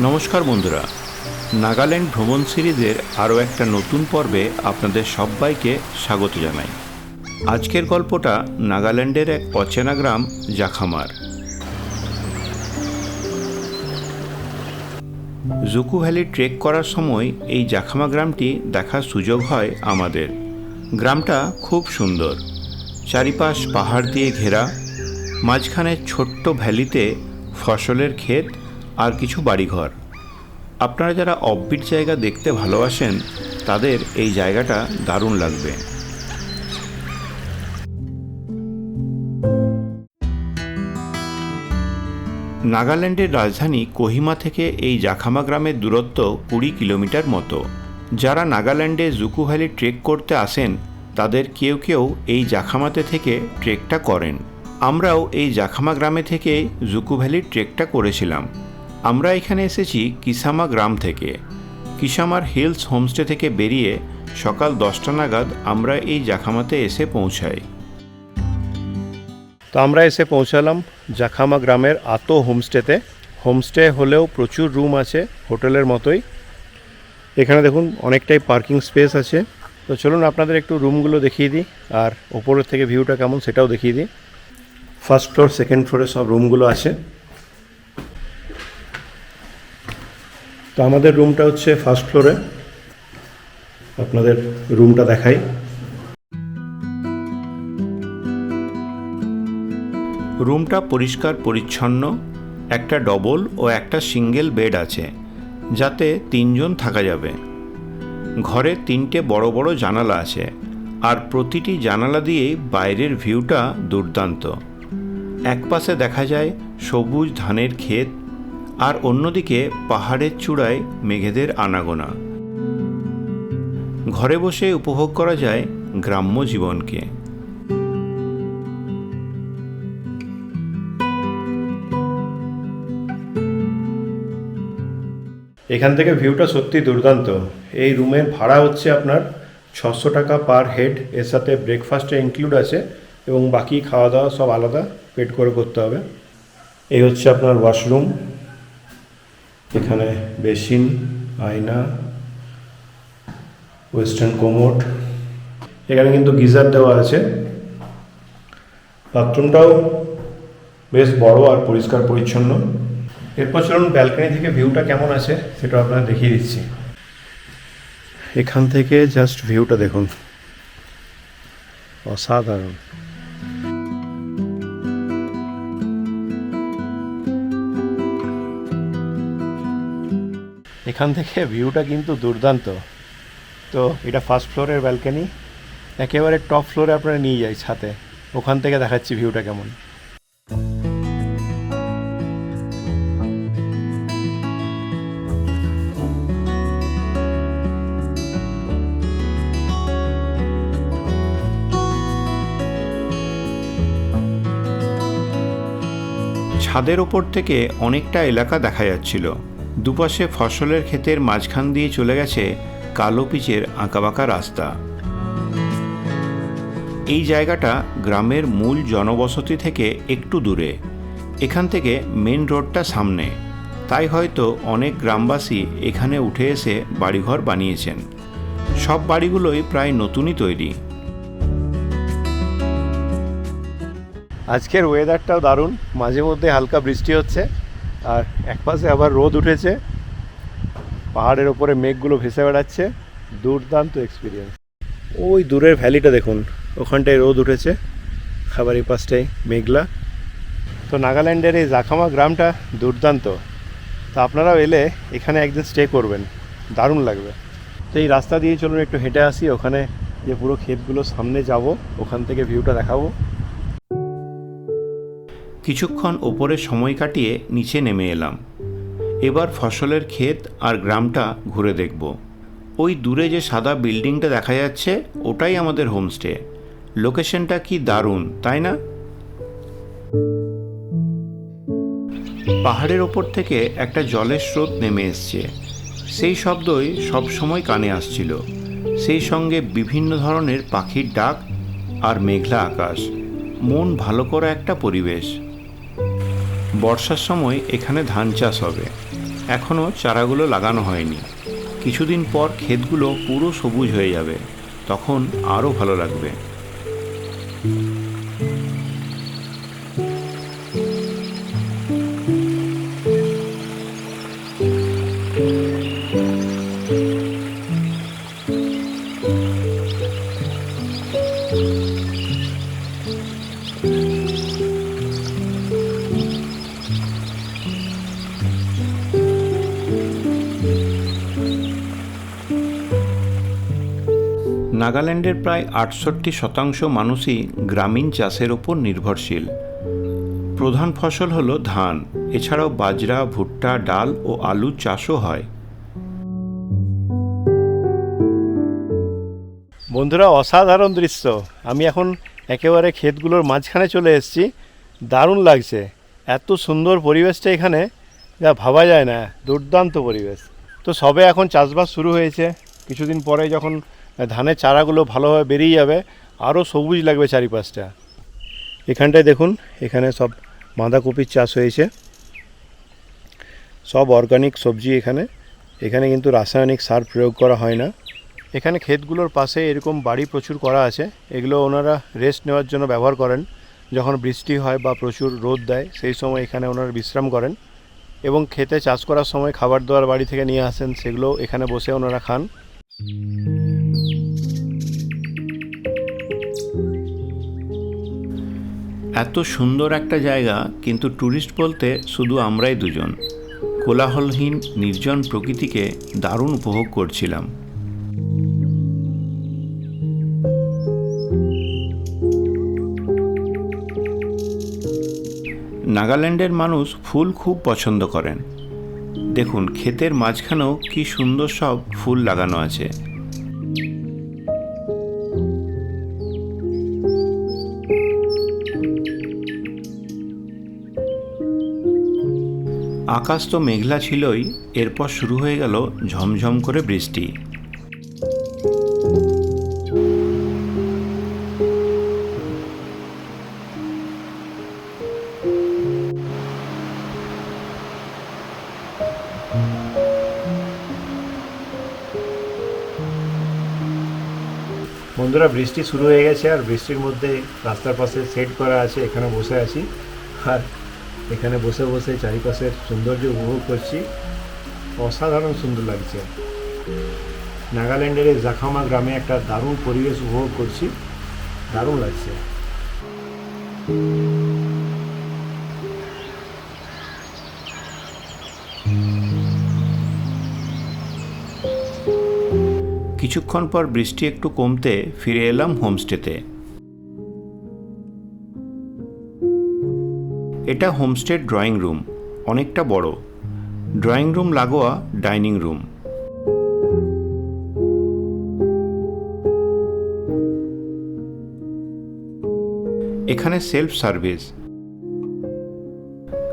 নমস্কার বন্ধুরা। নাগাল্যান্ড ভ্রমণ সিরিজের আরও একটা নতুন পর্বে আপনাদের সবাইকে স্বাগত জানাই। আজকের গল্পটা নাগাল্যান্ডের এক অচেনা গ্রাম, জাখামার। জুকু ভ্যালি ট্রেক করার সময় এই জাখামা গ্রামটি দেখার সুযোগ হয় আমাদের। গ্রামটা খুব সুন্দর। চারিপাশ পাহাড় দিয়ে ঘেরা। মাঝখানে ছোট্ট ভ্যালিতে ফসলের ক্ষেত আর কিছু বাড়িঘর। আপনারা যারা অফবিট জায়গা দেখতে ভালোবাসেন, তাদের এই জায়গাটা দারুণ লাগবে। নাগাল্যান্ডের রাজধানী কোহিমা থেকে এই জাখামা গ্রামের দূরত্ব কুড়ি কিলোমিটার মতো। যারা নাগাল্যান্ডে জুকু ভ্যালি ট্রেক করতে আসেন, তাদের কেউ কেউ এই জাখামাতে থেকে ট্রেকটা করেন। আমরাও এই জাখামা গ্রামে থেকে জুকু ভ্যালি ট্রেকটা করেছিলাম। আমরা এখানে এসেছি কিসামা গ্রাম থেকে। কিসামার হিলস হোমস্টে থেকে বেরিয়ে সকাল দশটা নাগাদ আমরা এই জাখামাতে এসে পৌঁছাই। তো আমরা এসে পৌঁছালাম জাখামা গ্রামের আতো হোমস্টেতে। হোমস্টে হলেও প্রচুর রুম আছে হোটেলের মতোই। এখানে দেখুন অনেকটাই পার্কিং স্পেস আছে। তো চলুন আপনাদের একটু রুমগুলো দেখিয়ে দিই আর ওপরের থেকে ভিউটা কেমন সেটাও দেখিয়ে দিই। ফার্স্ট ফ্লোর, সেকেন্ড ফ্লোরে সব রুমগুলো আছে। তো আমাদের রুমটা হচ্ছে ফার্স্ট ফ্লোরে। আপনাদের রুমটা দেখাই। রুমটা পরিষ্কার, পরিচ্ছন্ন, একটা ডবল ও একটা সিঙ্গেল বেড আছে, যাতে তিনজন থাকা যাবে। ঘরে তিনটে বড় বড় জানালা আছে, আর প্রতিটি জানালা দিয়েই বাইরের ভিউটা দুর্দান্ত। একপাশে দেখা যায় সবুজ ধানের ক্ষেত আর অন্যদিকে পাহাড়ের চূড়ায় মেঘেদের আনাগোনা। ঘরে বসে উপভোগ করা যায় গ্রাম্য জীবনকে। এখান থেকে ভিউটা সত্যি দুর্দান্ত। এই রুমের ভাড়া হচ্ছে আপনার ছশো টাকা পার হেড। এর সাথে ব্রেকফাস্টে ইনক্লুড আছে এবং বাকি খাওয়া দাওয়া সব আলাদা। পেড করে করতে হবে। এই হচ্ছে আপনার ওয়াশরুম এখানে বেসিন, আয়না, ওয়েস্টার্ন কোমোট, এখানে কিন্তু গিজার দেওয়া আছে। বাথরুমটাও বেশ বড় আর পরিষ্কার পরিচ্ছন্ন। এরপর চলুন ব্যালকনি থেকে ভিউটা কেমন আছে সেটা আপনাদের দেখিয়ে দিচ্ছি। এখান থেকে জাস্ট ভিউটা দেখুন। অসাধারণ। এখান থেকে ভিউটা কিন্তু দুর্দান্ত। তো এটা ফার্স্ট ফ্লোরের ব্যালকনি একেবারে টপ ফ্লোরে আপনারা নিয়ে যাই ছাতে ওখান থেকে দেখাচ্ছি ভিউটা কেমন। ছাদের ওপর থেকে অনেকটা এলাকা দেখা যাচ্ছিল। দুপাশে ফসলের ক্ষেতের মাঝখান দিয়ে চলে গেছে কালো পিচের আঁকাবাঁকা রাস্তা। এই জায়গাটা গ্রামের মূল জনবসতি থেকে একটু দূরে। এখান থেকে মেন রোডটা সামনে। তাই হয়তো অনেক গ্রামবাসী এখানে উঠে এসে বাড়িঘর বানিয়েছেন। সব বাড়িগুলোই প্রায় নতুনই তৈরি। আজকের ওয়েদারটাও দারুণ। মাঝে মধ্যে হালকা বৃষ্টি হচ্ছে। আর একপাশে আবার রোদ উঠেছে। পাহাড়ের ওপরে মেঘগুলো ভেসে বেড়াচ্ছে। দুর্দান্ত এক্সপিরিয়েন্স ওই দূরের ভ্যালিটা দেখুন, ওখানটায় রোদ উঠেছে। খাবার এই পাশটায় মেঘলা। তো নাগাল্যান্ডের এই জাখামা গ্রামটা দুর্দান্ত। তো আপনারাও এলে এখানে একদিন স্টে করবেন। দারুণ লাগবে। তো এই রাস্তা দিয়ে চলুন একটু হেঁটে আসি। ওখানে যে পুরো ক্ষেতগুলো সামনে যাব, ওখান থেকে ভিউটা দেখাবো। কিছুক্ষণ ওপরে সময় কাটিয়ে নিচে নেমে এলাম। এবার ফসলের ক্ষেত আর গ্রামটা ঘুরে দেখব। ওই দূরে যে সাদা বিল্ডিংটা দেখা যাচ্ছে, ওটাই আমাদের হোমস্টে। লোকেশনটা কি দারুণ, তাই না? পাহাড়ের ওপর থেকে একটা জলের স্রোত নেমে এসছে। সেই শব্দই সবসময় কানে আসছিল। সেই সঙ্গে বিভিন্ন ধরনের পাখির ডাক আর মেঘলা আকাশ। মন ভালো করা একটা পরিবেশ। বর্ষার সময় এখানে ধান চাষ হবে। এখনও চারাগুলো লাগানো হয়নি। কিছুদিন পর ক্ষেতগুলো পুরো সবুজ হয়ে যাবে। তখন আরও ভালো লাগবে। নাগাল্যান্ডের প্রায় আটষট্টি শতাংশ মানুষই গ্রামীণ চাষের ওপর নির্ভরশীল। প্রধান ফসল হলো ধান, এছাড়াও বাজরা, ভুট্টা, ডাল ও আলু চাষও হয়। বন্ধুরা, অসাধারণ দৃশ্য। আমি এখন একেবারে ক্ষেতগুলোর মাঝখানে চলে এসেছি। দারুণ লাগছে। এত সুন্দর পরিবেশটা এখানে, যা ভাবা যায় না। দুর্দান্ত পরিবেশ। তো সবে এখন চাষবাস শুরু হয়েছে। কিছুদিন পরে যখন ধানের চারাগুলো ভালোভাবে বেরিয়ে যাবে, আরও সবুজ লাগবে চারিপাশটা। এখানটায় দেখুন, এখানে সব বাঁধাকপির চাষ হয়েছে। সব অর্গানিক সবজি এখানে। এখানে কিন্তু রাসায়নিক সার প্রয়োগ করা হয় না। এখানে ক্ষেতগুলোর পাশে এরকম বাড়ি প্রচুর করা আছে। এগুলো ওনারা রেস্ট নেওয়ার জন্য ব্যবহার করেন। যখন বৃষ্টি হয় বা প্রচুর রোদ দেয়, সেই সময় এখানে ওনারা বিশ্রাম করেন এবং খেতে চাষ করার সময় খাবার দাবার বাড়ি থেকে নিয়ে আসেন। সেগুলো এখানে বসে ওনারা খান। এত সুন্দর একটা জায়গা, কিন্তু ট্যুরিস্ট বলতে শুধু আমরাই দুজন। কোলাহলহীন, নির্জন প্রকৃতিকে দারুণ উপভোগ করছিলাম। নাগাল্যান্ডের মানুষ ফুল খুব পছন্দ করেন। দেখুন, ক্ষেতের মাঝখানেও কি সুন্দর সব ফুল লাগানো আছে। আকাশ তো মেঘলা ছিলই, এরপর শুরু হয়ে গেল ঝমঝম করে বৃষ্টি। বন্ধুরা, বৃষ্টি শুরু হয়ে গেছে আর বৃষ্টির মধ্যে রাস্তার পাশে সেট করা আছে, এখানে বসে আছি। আর এখানে বসে বসে চারিপাশের সৌন্দর্য উপভোগ করছি। অসাধারণ সুন্দর লাগছে। নাগাল্যান্ডের জাখামা গ্রামে একটা দারুণ পরিবেশ উপভোগ করছি। দারুণ লাগছে। কিছুক্ষণ পর বৃষ্টি একটু কমতে ফিরে এলাম হোমস্টেতে। এটা হোমস্টের ড্রয়িং রুম, অনেকটা বড়। ড্রয়িং রুম লাগোয়া, ডাইনিং রুম। এখানে সেলফ সার্ভিস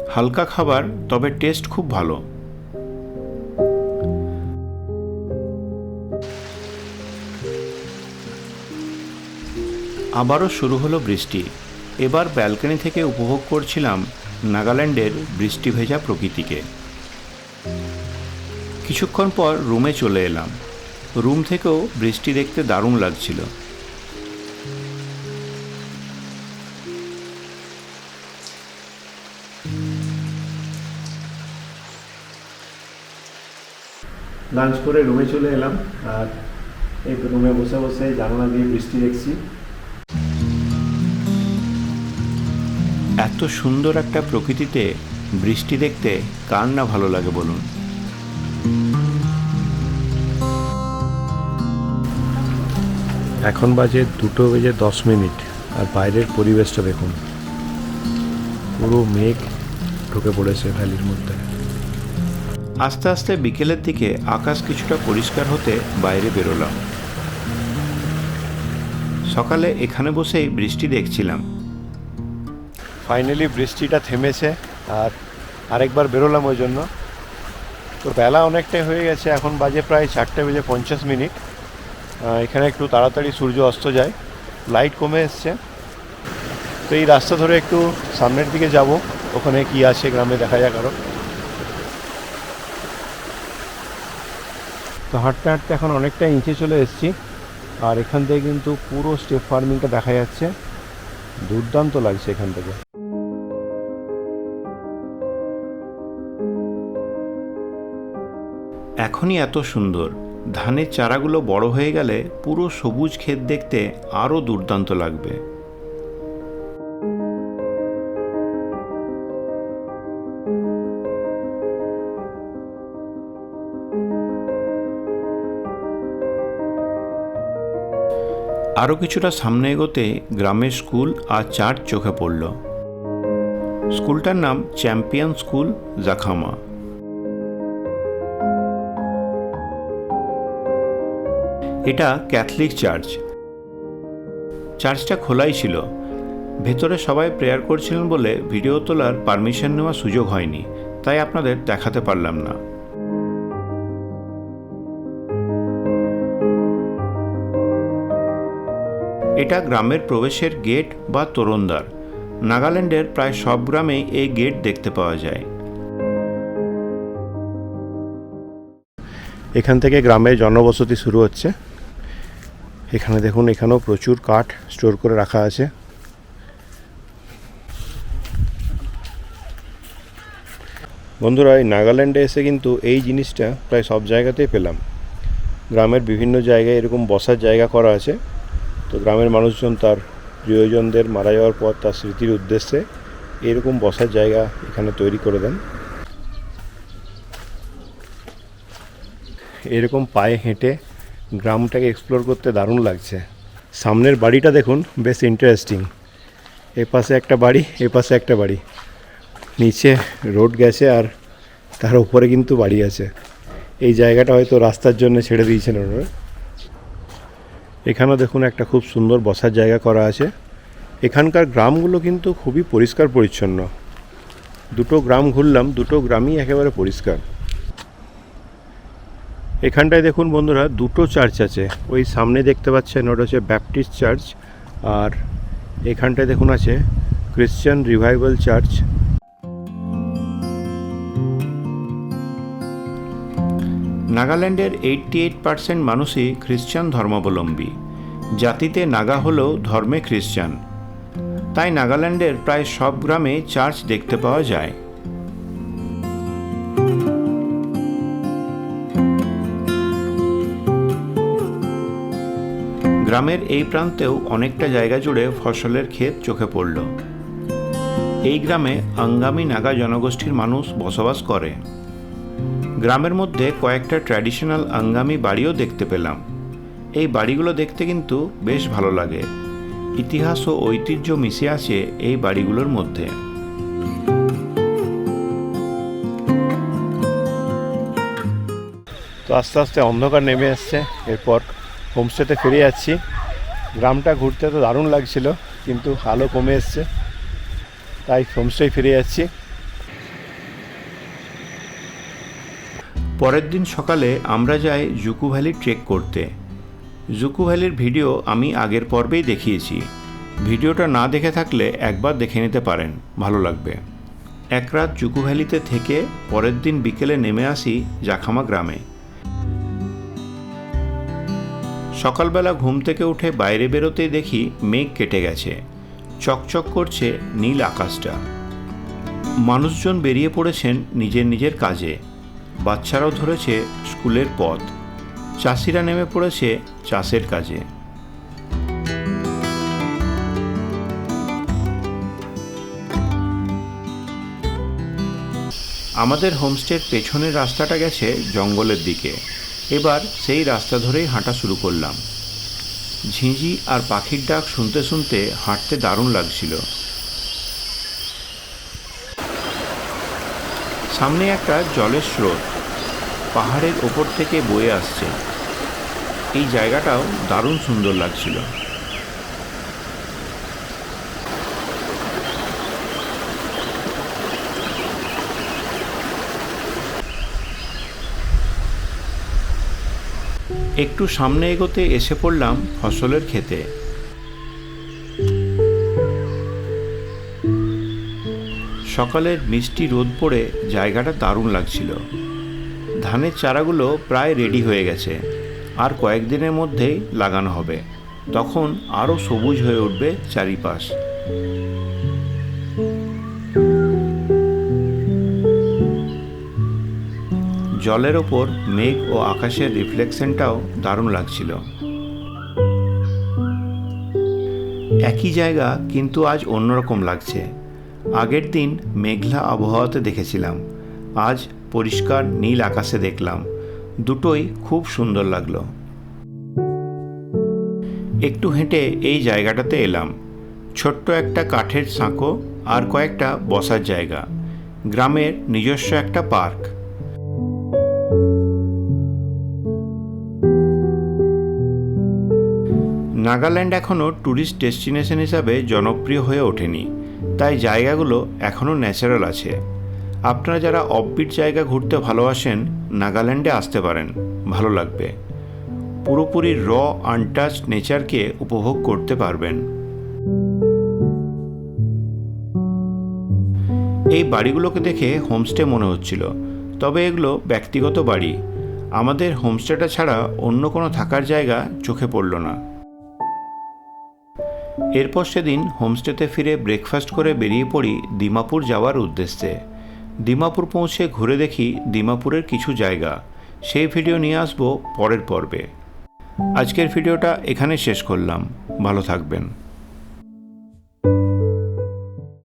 হালকা খাবার, তবে টেস্ট খুব ভালো। আবারও শুরু হলো বৃষ্টি। এবার ব্যালকনি থেকে উপভোগ করছিলাম নাগাল্যান্ডের বৃষ্টি ভেজা প্রকৃতিকে। কিছুক্ষণ পর রুমে চলে এলাম। রুম থেকেও বৃষ্টি দেখতে দারুণ লাগছিল। লাঞ্চ করে রুমে চলে এলাম আর এই রুমে বসে বসে জানলা দিয়ে বৃষ্টি দেখছি। এত সুন্দর একটা প্রকৃতিতে বৃষ্টি দেখতে কার না ভালো লাগে বলুন? এখন বাজে দুটো বেজে দশ মিনিট আর বাইরের পরিবেশটা দেখুন। পুরো মেঘ ঢুকে পড়েছে ভ্যালির মধ্যে। আস্তে আস্তে বিকেলের দিকে আকাশ কিছুটা পরিষ্কার হতে বাইরে বেরোলাম। সকালে এখানে বসেই বৃষ্টি দেখছিলাম। ফাইনালি বৃষ্টিটা থেমেছে আর আরেকবার বেরোলাম ওই জন্য। তো বেলা অনেকটাই হয়ে গেছে, এখন বাজে প্রায় চারটে বেজে পঞ্চাশ মিনিট। এখানে একটু তাড়াতাড়ি সূর্য অস্ত যায়, লাইট কমে এসছে। তো এই রাস্তা ধরে একটু সামনের দিকে যাব, ওখানে কি আছে গ্রামে দেখা যাক আরও তো হাঁটতে হাঁটতে এখন অনেকটা নিচে চলে এসেছি, আর এখান থেকে কিন্তু পুরো স্টেপ ফার্মিংটা দেখা যাচ্ছে। দুর্দান্ত লাগছে এখান থেকে। এখনই এত সুন্দর। ধানের চারাগুলো বড় হয়ে গেলে পুরো সবুজ ক্ষেত দেখতে আরও দুর্দান্ত লাগবে। আরও কিছুটা সামনে এগোতে গ্রামের স্কুল আর চার্চ চোখে পড়ল। স্কুলটার নাম চ্যাম্পিয়ন স্কুল, জাখামা। এটা ক্যাথলিক চার্চ। চার্চটা খোলাই ছিল। ভেতরে সবাই প্রেয়ার করছিলেন বলে ভিডিও তোলার পারমিশন নেওয়ার সুযোগ হয়নি, তাই আপনাদের দেখাতে পারলাম না। এটা গ্রামের প্রবেশের গেট বা তোরণদ্বার। নাগাল্যান্ডের প্রায় সব গ্রামেই এই গেট দেখতে পাওয়া যায়। এখান থেকে গ্রামে জনবসতি শুরু হচ্ছে। এখানে দেখুন, এখানেও প্রচুর কাঠ স্টোর করে রাখা আছে। বন্ধুরা, এই নাগাল্যান্ডে এসে কিন্তু এই জিনিসটা প্রায় সব জায়গাতেই পেলাম। গ্রামের বিভিন্ন জায়গায় এরকম বসার জায়গা করা আছে। তো গ্রামের মানুষজন তার প্রিয়জনদের মারা যাওয়ার পর তার স্মৃতির উদ্দেশ্যে এরকম বসার জায়গা এখানে তৈরি করে দেন। এরকম পায়ে হেঁটে গ্রামটাকে এক্সপ্লোর করতে দারুণ লাগছে। সামনের বাড়িটা দেখুন, বেশ ইন্টারেস্টিং এ পাশে একটা বাড়ি, এ পাশে একটা বাড়ি। নিচে রোড গেছে আর তার উপরে কিন্তু বাড়ি আছে। এই জায়গাটা হয়তো রাস্তার জন্য ছেড়ে দিয়েছেন ওনারা। এখানেও দেখুন একটা খুব সুন্দর বসার জায়গা করা আছে। এখানকার গ্রামগুলো কিন্তু খুবই পরিষ্কার পরিচ্ছন্ন দুটো গ্রাম ঘুরলাম, দুটো গ্রামই একেবারে পরিষ্কার। এখানটায় দেখুন বন্ধুরা, দুটো চার্চ আছে। ওই সামনে দেখতে পাচ্ছেন, ওটা হচ্ছে ব্যাপটিস্ট চার্চ আর এখানটায় দেখুন আছে ক্রিশ্চিয়ান রিভাইভাল চার্চ নাগাল্যান্ডের এইট্টি এইট পার্সেন্ট মানুষই খ্রিস্টান ধর্মাবলম্বী। জাতিতে নাগা হলেও ধর্মে খ্রিস্টান তাই নাগাল্যান্ডের প্রায় সব গ্রামে চার্চ দেখতে পাওয়া যায়। গ্রামের এই প্রান্তেও অনেকটা জায়গা জুড়ে ফসলের ক্ষেত চোখে পড়ল। এই গ্রামে আঙ্গামি নাগা জনগোষ্ঠীর মানুষ বসবাস করে। গ্রামের মধ্যে কয়েকটা ট্র্যাডিশনাল আঙ্গামি বাড়িও দেখতে পেলাম। এই বাড়িগুলো দেখতে কিন্তু বেশ ভালো লাগে। ইতিহাস ও ঐতিহ্য মিশে আছে এই বাড়িগুলোর মধ্যে। তো আস্তে আস্তে অন্ধকার নেমে আসছে। এরপর হোমস্টেতে ফিরে যাচ্ছি। গ্রামটা ঘুরতে তো দারুণ লাগছিল, কিন্তু আলো কমে এসছে। তাই হোমস্টে ফিরে যাচ্ছি। পরের দিন সকালে আমরা যাই জুকু ভ্যালি ট্রেক করতে। জুকু ভ্যালির ভিডিও আমি আগের পর্বেই দেখিয়েছি। ভিডিওটা না দেখে থাকলে একবার দেখে নিতে পারেন, ভালো লাগবে। এক রাত জুকু ভ্যালিতে থেকে পরের দিন বিকেলে নেমে আসি জাখামা গ্রামে। সকালবেলা ঘুম থেকে উঠে বাইরে বেরোতেই দেখি মেঘ কেটে গেছে। চকচক করছে নীল আকাশটা। মানুষজন বেরিয়ে পড়েছেন নিজের নিজের কাজে। বাচ্চারাও ধরেছে স্কুলের পথ। চাষিরা নেমে পড়েছে চাষের কাজে। আমাদের হোমস্টের পেছনের রাস্তাটা গেছে জঙ্গলের দিকে। এবার সেই রাস্তা ধরেই হাঁটা শুরু করলাম। ঝিঁঝি আর পাখির ডাক শুনতে শুনতে হাঁটতে দারুণ লাগছিল। সামনে একটা জলের স্রোত পাহাড়ের ওপর থেকে বয়ে আসছে। এই জায়গাটাও দারুণ সুন্দর লাগছিল। একটু সামনে এগোতে এসে পড়লাম ফসলের ক্ষেতে। সকালের মিষ্টি রোদ পড়ে জায়গাটা দারুণ লাগছিল। ধানের চারাগুলো প্রায় রেডি হয়ে গেছে। আর কয়েকদিনের মধ্যেই লাগানো হবে। তখন আরও সবুজ হয়ে উঠবে চারিপাশ। জলের ওপর মেঘ ও আকাশের রিফ্লেকশনটাও দারুণ লাগছিল। একই জায়গা কিন্তু আজ অন্যরকম লাগছে। আগের দিন মেঘলা আবহাওয়াতে দেখেছিলাম, আজ পরিষ্কার নীল আকাশে দেখলাম। দুটোই খুব সুন্দর লাগল। একটু হেঁটে এই জায়গাটাতে এলাম। ছোট্ট একটা কাঠের সাঁকো আর কয়েকটা বসার জায়গা। গ্রামের নিজস্ব একটা পার্ক। নাগাল্যান্ড এখনও ট্যুরিস্ট ডেস্টিনেশন হিসাবে জনপ্রিয় হয়ে ওঠেনি, তাই জায়গাগুলো এখনও ন্যাচারাল আছে। আপনারা যারা অফবিট জায়গা ঘুরতে ভালোবাসেন, নাগাল্যান্ডে আসতে পারেন, ভালো লাগবে। পুরোপুরি র আনটাচ নেচারকে উপভোগ করতে পারবেন। এই বাড়িগুলোকে দেখে হোমস্টে মনে হচ্ছিল, তবে এগুলো ব্যক্তিগত বাড়ি। আমাদের হোমস্টেটা ছাড়া অন্য কোনো থাকার জায়গা চোখে পড়ল না। এরপর সেদিন হোমস্টেতে ফিরে ব্রেকফাস্ট করে বেরিয়ে পড়ি দিমাপুর যাওয়ার উদ্দেশ্যে। দিমাপুর পৌঁছে ঘুরে দেখি দিমাপুরের কিছু জায়গা। সেই ভিডিও নিয়ে আসব পরের পর্বে। আজকের ভিডিওটা এখানে শেষ করলাম। ভালো থাকবেন।